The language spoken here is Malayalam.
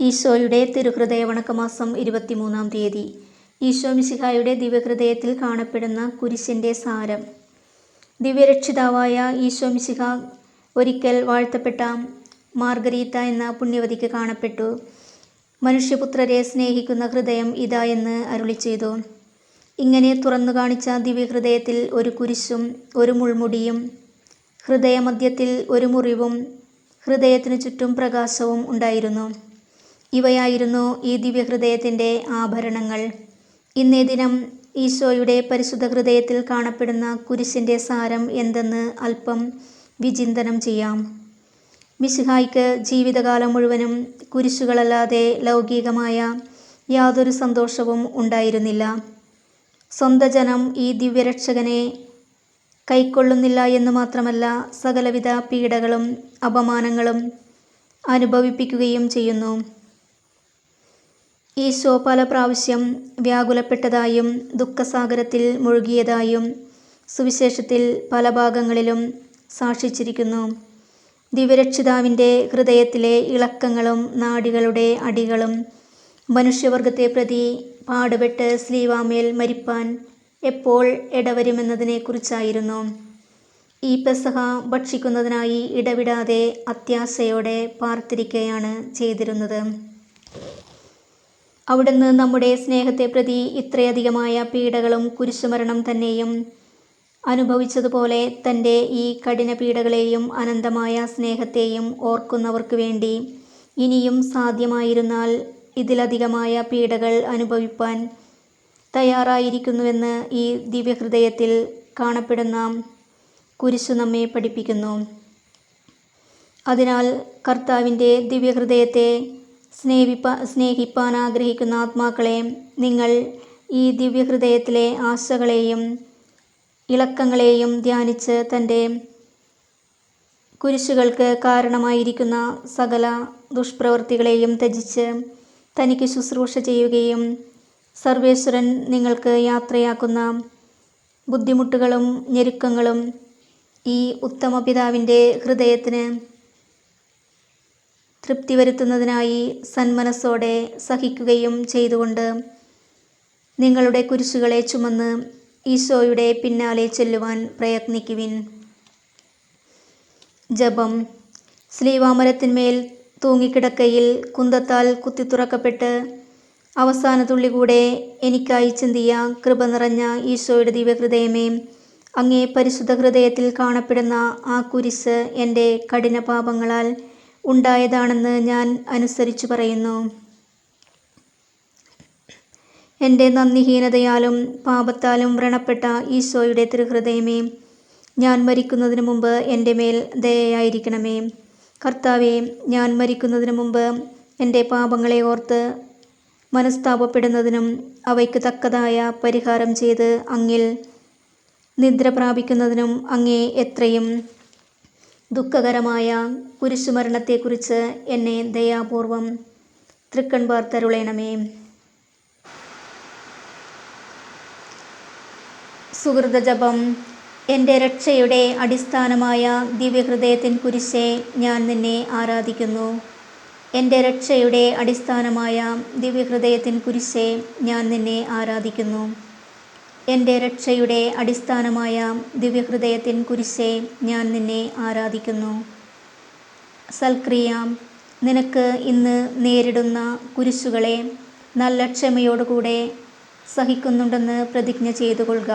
ഈശോയുടെ തിരുഹൃദയ വണക്കമാസം ഇരുപത്തിമൂന്നാം തീയതി. ഈശോ മിശിഹായുടെ ദിവ്യഹൃദയത്തിൽ കാണപ്പെടുന്ന കുരിശിന്റെ സാരം. ദിവ്യരക്ഷിതാവായ ഈശോ മിശിഹ ഒരിക്കൽ വാഴ്ത്തപ്പെട്ട മാർഗരീത്ത എന്ന പുണ്യവതിക്ക് കാണപ്പെട്ടു. മനുഷ്യപുത്രരെ സ്നേഹിക്കുന്ന ഹൃദയം ഇതാ എന്ന് അരുളി ചെയ്തു. ഇങ്ങനെ തുറന്നു കാണിച്ച ദിവ്യഹൃദയത്തിൽ ഒരു കുരിശും ഒരു മുൾമുടിയും ഹൃദയമധ്യത്തിൽ ഒരു മുറിവും ഹൃദയത്തിനു ചുറ്റും പ്രകാശവും ഉണ്ടായിരുന്നു. ഇവയായിരുന്നു ഈ ദിവ്യഹൃദയത്തിന്റെ ആഭരണങ്ങൾ. ഇന്നേ ദിനം ഈശോയുടെ പരിശുദ്ധ ഹൃദയത്തിൽ കാണപ്പെടുന്ന കുരിശിന്റെ സാരം എന്തെന്ന് അല്പം വിചിന്തനം ചെയ്യാം. മിശിഹായ്ക്ക് ജീവിതകാലം മുഴുവനും കുരിശുകളല്ലാതെ ലൗകികമായ യാതൊരു സന്തോഷവും ഉണ്ടായിരുന്നില്ല. സ്വന്തം ജനം ഈ ദിവ്യരക്ഷകനെ കൈക്കൊള്ളുന്നില്ല എന്ന് മാത്രമല്ല സകലവിധ പീഡകളും അപമാനങ്ങളും അനുഭവിപ്പിക്കുകയും ചെയ്യുന്നു. ഈശോ പല പ്രാവശ്യം വ്യാകുലപ്പെട്ടതായും ദുഃഖസാഗരത്തിൽ മുഴുകിയതായും സുവിശേഷത്തിൽ പല ഭാഗങ്ങളിലും സാക്ഷിച്ചിരിക്കുന്നു. ദിവ്യരക്ഷിതാവിന്റെ ഹൃദയത്തിലെ ഇളക്കങ്ങളും നാടികളുടെ അടികളും മനുഷ്യവർഗത്തെ പ്രതി പാടുപെട്ട് സ്ലീവാമേൽ മരിപ്പാൻ എപ്പോൾ ഇടവരുമെന്നതിനെക്കുറിച്ചായിരുന്നു. ഈ പെസഹ ഭക്ഷിക്കുന്നതിനായി ഇടവിടാതെ അത്യാശയോടെ പാർത്തിരിക്കുകയാണ് ചെയ്തിരുന്നത്. അവിടുന്ന് നമ്മുടെ സ്നേഹത്തെ പ്രതി ഇത്രയധികമായ പീഡകളും കുരിശുമരണം തന്നെയും അനുഭവിച്ചതുപോലെ തന്റെ ഈ കഠിന പീഡകളെയും അനന്തമായ സ്നേഹത്തെയും ഓർക്കുന്നവർക്ക് വേണ്ടി ഇനിയും സാധ്യമായിരുന്നാൽ ഇതിലധികമായ പീഡകൾ അനുഭവിപ്പാൻ തയ്യാറായിരിക്കുന്നുവെന്ന് ഈ ദിവ്യഹൃദയത്തിൽ കാണപ്പെടുന്ന കുരിശു നമ്മെ പഠിപ്പിക്കുന്നു. അതിനാൽ കർത്താവിന്റെ ദിവ്യഹൃദയത്തെ സ്നേഹിപ്പ സ്നേഹിപ്പാൻ ആഗ്രഹിക്കുന്ന ആത്മാക്കളെ നിങ്ങൾ ഈ ദിവ്യഹൃദയത്തിലെ ആശകളെയും ഇളക്കങ്ങളെയും ധ്യാനിച്ച് തന്റെ കുരിശുകൾക്ക് കാരണമായിരിക്കുന്ന സകല ദുഷ്പ്രവൃത്തികളെയും ത്യജിച്ച് തനിക്ക് ശുശ്രൂഷ ചെയ്യുകയും സർവേശ്വരൻ നിങ്ങൾക്ക് യാത്രയാക്കുന്ന ബുദ്ധിമുട്ടുകളും ഞെരുക്കങ്ങളും ഈ ഉത്തമ പിതാവിന്റെ ഹൃദയത്തിന് തൃപ്തി വരുത്തുന്നതിനായി സന്മനസ്സോടെ സഹിക്കുകയും ചെയ്തുകൊണ്ട് നിങ്ങളുടെ കുരിശുകളെ ചുമന്ന് ഈശോയുടെ പിന്നാലെ ചെല്ലുവാൻ പ്രയത്നിക്കുവിൻ. ജപം. ശ്രീവാമരത്തിന്മേൽ തൂങ്ങിക്കിടക്കയിൽ കുന്തത്താൽ കുത്തിത്തുറക്കപ്പെട്ട് അവസാന തുള്ളി കൂടെ എനിക്കായി ചിന്തിയ കൃപ നിറഞ്ഞ ഈശോയുടെ ദിവ്യഹൃദയമേ അങ്ങേ പരിശുദ്ധ ഹൃദയത്തിൽ കാണപ്പെടുന്ന ആ കുരിശ് എന്റെ കഠിന പാപങ്ങളാൽ ഉണ്ടായതാണെന്ന് ഞാൻ അനുസരിച്ചു പറയുന്നു. എന്റെ നന്ദിഹീനതയാലും പാപത്താലും വ്രണപ്പെട്ട ഈശോയുടെ തിരുഹൃദയമേ ഞാൻ മരിക്കുന്നതിന് മുമ്പ് എന്റെ മേൽ ദയയായിരിക്കണമേ. കർത്താവെ ഞാൻ മരിക്കുന്നതിന് മുമ്പ് എന്റെ പാപങ്ങളെ ഓർത്ത് മനസ്താപപ്പെടുന്നതിനും അവയ്ക്ക് തക്കതായ പരിഹാരം ചെയ്ത് അങ്ങിൽ നിദ്ര പ്രാപിക്കുന്നതിനും അങ്ങേ എത്രയും ദുഃഖകരമായ കുരിശുമരണത്തെക്കുറിച്ച് എന്നെ ദയാപൂർവം തൃക്കൺ പാർത്തരുളയണമേ സുഹൃതജപം എന്റെ രക്ഷയുടെ അടിസ്ഥാനമായ ദിവ്യഹൃദയത്തിൻ കുരിശെ ഞാൻ നിന്നെ ആരാധിക്കുന്നു. എന്റെ രക്ഷയുടെ അടിസ്ഥാനമായ ദിവ്യഹൃദയത്തിൻ കുരിശെ ഞാൻ നിന്നെ ആരാധിക്കുന്നു. എന്റെ രക്ഷയുടെ അടിസ്ഥാനമായ ദിവ്യഹൃദയത്തിൻ കുരിശെ ഞാൻ നിന്നെ ആരാധിക്കുന്നു. സൽക്രിയ നിനക്ക് ഇന്ന് നേരിടുന്ന കുരിശുകളെ നല്ല ക്ഷമയോടുകൂടെ സഹിക്കുന്നുണ്ടെന്ന് പ്രതിജ്ഞ ചെയ്തു കൊള്ളുക